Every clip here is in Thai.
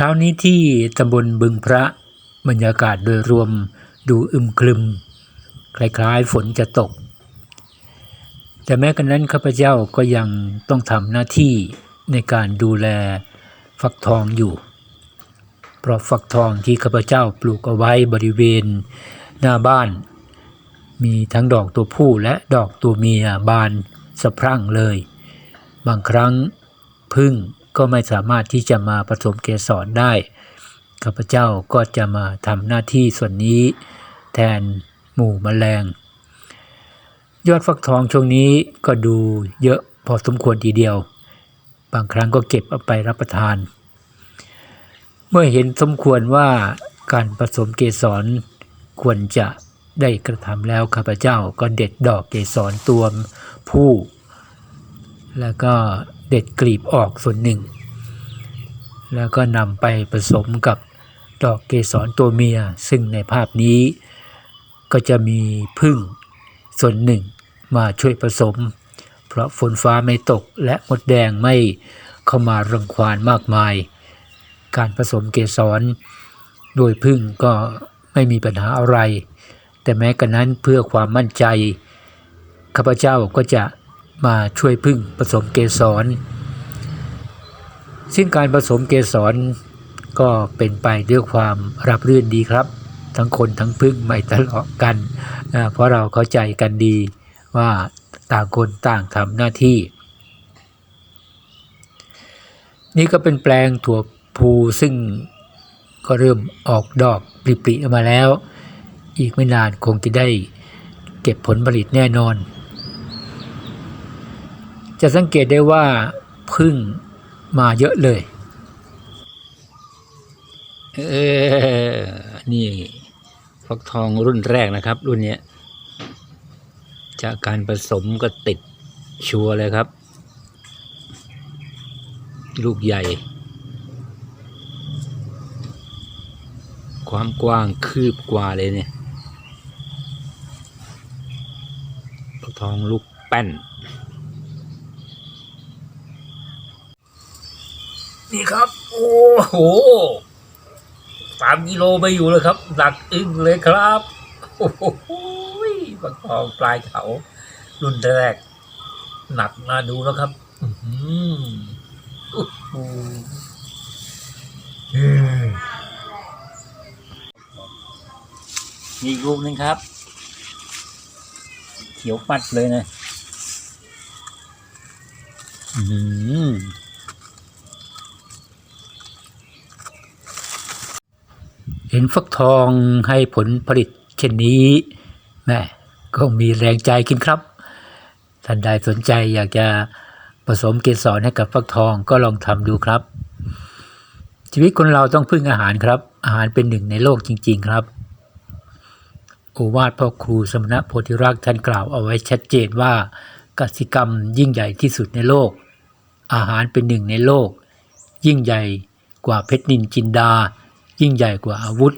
ช้านี้ที่ตำบลบึงพระบรรยากาศโดยรวมดูอึมครึม คล้ายๆฝนจะตก แต่แม้กระนั้นข้าพเจ้าก็ยังต้องทำหน้าที่ในการดูแลฟักทองอยู่ เพราะฟักทองที่ข้าพเจ้าปลูกเอาไว้บริเวณหน้าบ้าน มีทั้งดอกตัวผู้และดอกตัวเมียบานสะพรั่งเลย บางครั้งพึ่ง ก็ไม่สามารถที่จะมาผสมเกสรได้ข้าพเจ้าก็จะมาทำหน้าที่ส่วนนี้ แทนหมู่แมลง ยอดฟักทองช่วงนี้ก็ดูเยอะพอสมควรทีเดียว บางครั้งก็เก็บเอาไปรับประทาน เมื่อเห็นสมควรว่าการผสมเกสรควรจะได้กระทำแล้วข้าพเจ้าก็เด็ดดอกเกสรตัวผู้ แล้วก็ เด็ดกลีบออกส่วนหนึ่ง แล้วก็นำไปผสมกับดอกเกสรตัวเมีย ซึ่งในภาพนี้ก็จะมีพึ่งส่วนหนึ่งมาช่วยผสม เพราะฝนฟ้าไม่ตกและมดแดงไม่เข้ามารังควานมากมาย การผสมเกสรโดยพึ่งก็ไม่มีปัญหาอะไร แต่แม้กระนั้นเพื่อความมั่นใจข้าพเจ้าก็จะ มาช่วยพึ่งผสมเกสร ซึ่งการผสมเกสรก็เป็นไปด้วยความรับรื่นดีครับ ทั้งคนทั้งพึ่งไม่ทะเลาะกัน เพราะเราเข้าใจกันดีว่าต่างคนต่างทำหน้าที่ นี่ก็เป็นแปลงถั่วพูซึ่งก็เริ่มออกดอกปริๆออกมาแล้ว อีกไม่นานคงจะได้เก็บผลผลิตแน่นอน จะสังเกตได้ว่าพึ่งมาเยอะเลย เออ นี่ฟักทองรุ่นแรกนะครับ รุ่นนี้จากการผสมก็ติดชัวร์เลยครับ ลูกใหญ่ ความกว้างคืบกว่าเลยเนี่ยฟักทองลูกแป้น นี่ครับ โอ้โหสามกิโลไปอยู่เลยครับ หนักอึ้งเลยครับโอ้โหฟักทองปลายเขารุ่นแรก หนักมาดูแล้วครับ อื้อหือโอ้โหอืมมีอีกลูกหนึงครับ เขียวปัดเลยนะอืม เห็นฟักทองให้ผลผลิตเช่นนี้แม่ก็มีแรงใจขึ้นครับท่านใดสนใจอยากจะผสมเกสรให้กับฟักทองก็ลองทำดูครับ ชีวิตคนเราต้องพึ่งอาหารครับ อาหารเป็นหนึ่งในโลกจริง ๆครับโอวาทพ่อครูสมณะโพธิรักษ์ท่านกล่าวเอาไว้ชัดเจนว่ากสิกรรมยิ่งใหญ่ที่สุดในโลก อาหารเป็นหนึ่งในโลก ยิ่งใหญ่กว่าเพชรนินจินดา ยิ่งใหญ่กว่าอาวุธ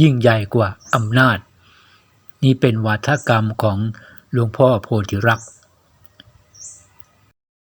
ยิ่งใหญ่กว่าอำนาจ นี่เป็นวาทกรรมของหลวงพ่อโพธิรักษ์